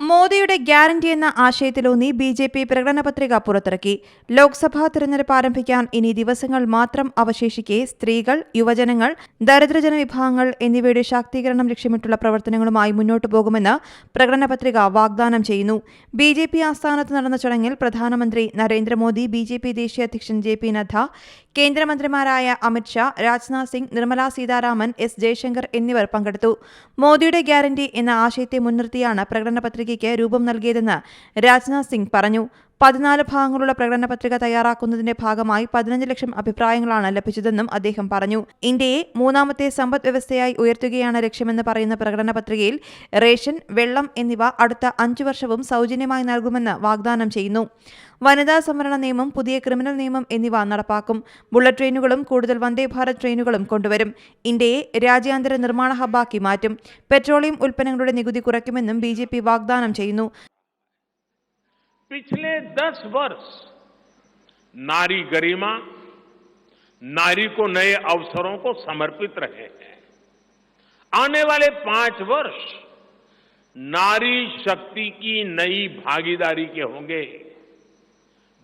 മോദിയുടെ ഗ്യാരണ്ടി എന്ന ആശയത്തിലൂന്നി ബി ജെ പി പ്രകടനപത്രിക പുറത്തിറക്കി. ലോക്സഭാ തിരഞ്ഞെടുപ്പ് ആരംഭിക്കാൻ ഇനി ദിവസങ്ങൾ മാത്രം അവശേഷിക്കെ സ്ത്രീകൾ യുവജനങ്ങൾ ദരിദ്രജന വിഭാഗങ്ങൾ എന്നിവയുടെ ശാക്തീകരണം ലക്ഷ്യമിട്ടുള്ള പ്രവർത്തനങ്ങളുമായി മുന്നോട്ടു പോകുമെന്ന് പ്രകടനപത്രിക വാഗ്ദാനം ചെയ്യുന്നു. ബി ജെ പി ആസ്ഥാനത്ത് നടന്ന ചടങ്ങിൽ പ്രധാനമന്ത്രി നരേന്ദ്രമോദി ബി ജെ പി ദേശീയ അധ്യക്ഷൻ ജെ പി നദ്ദ കേന്ദ്രമന്ത്രിമാരായ അമിത്ഷാ രാജ്നാഥ് സിംഗ് നിർമ്മല സീതാരാമൻ എസ് ജയശങ്കർ എന്നിവർ പങ്കെടുത്തു. മോദിയുടെ ഗ്യാരണ്ടി എന്ന ആശയത്തെ മുൻനിർത്തിയാണ് പ്രകടന പത്രികയ്ക്ക് രൂപം നൽകിയതെന്ന് രാജ്നാഥ് സിംഗ് പറഞ്ഞു. പതിനാല് ഭാഗങ്ങളുള്ള പ്രകടന പത്രിക തയ്യാറാക്കുന്നതിന്റെ ഭാഗമായി പതിനഞ്ച് ലക്ഷം അഭിപ്രായങ്ങളാണ് ലഭിച്ചതെന്നും അദ്ദേഹം പറഞ്ഞു. ഇന്ത്യയെ മൂന്നാമത്തെ സമ്പദ് വ്യവസ്ഥയായി ഉയർത്തുകയാണ് ലക്ഷ്യമെന്ന് പറയുന്ന പ്രകടന പത്രികയിൽ റേഷൻ വെള്ളം എന്നിവ അടുത്ത അഞ്ചു വർഷവും സൗജന്യമായി നൽകുമെന്ന് വാഗ്ദാനം ചെയ്യുന്നു. വനിതാ സംവരണ നിയമം പുതിയ ക്രിമിനൽ നിയമം എന്നിവ നടപ്പാക്കും. ബുള്ളറ്റ് ട്രെയിനുകളും കൂടുതൽ വന്ദേ ഭാരത് ട്രെയിനുകളും കൊണ്ടുവരും. ഇന്ത്യയെ രാജ്യാന്തര നിർമ്മാണ ഹബ്ബാക്കി മാറ്റും. പെട്രോളിയം ഉൽപ്പന്നങ്ങളുടെ നികുതി കുറയ്ക്കുമെന്നും ബി വാഗ്ദാനം ചെയ്യുന്നു. पिछले दस वर्ष नारी गरिमा, नारी को नए अवसरों को समर्पित रहे हैं। आने वाले पाँच वर्ष नारी शक्ति की नई भागीदारी के होंगे।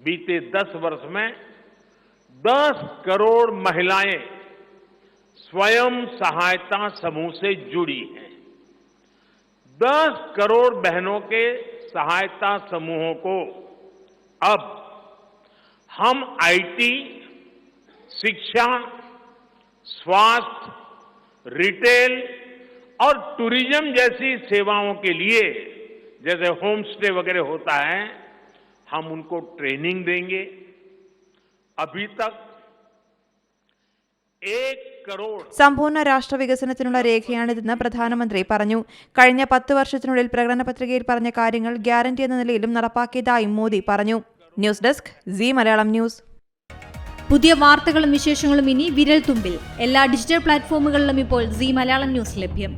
बीते दस वर्ष में दस करोड़ महिलाएँ स्वयं सहायता समूह से जुड़ी हैं। दस करोड़ बहनों के सहायता समूहों को, अब हम आईटी शिक्षा, स्वास्थ्य रिटेल और टूरिज़्म जैसी सेवाओं के लिए, जैसे होम स्टे वगैरह होता है, हम उनको ट्रेनिंग देंगे। अभी तक സമ്പൂർണ രാഷ്ട്ര വികസനത്തിനുള്ള രേഖയാണിതെന്ന് പ്രധാനമന്ത്രി പറഞ്ഞു. കഴിഞ്ഞ പത്ത് വർഷത്തിനുള്ളിൽ പ്രകടന പത്രികയിൽ പറഞ്ഞ കാര്യങ്ങൾ ഗ്യാരണ്ടി എന്ന നിലയിലും നടപ്പാക്കിയതായും മോദി പറഞ്ഞു. News desk C Malayalam news. പുതിയ വാർത്തകളും വിശേഷങ്ങളും ഇനി വിരൽ തുമ്പിൽ എല്ലാ ഡിജിറ്റൽ പ്ലാറ്റ്ഫോമുകളിലും ഇപ്പോൾ സി മലയാളം ന്യൂസ് ലഭ്യം.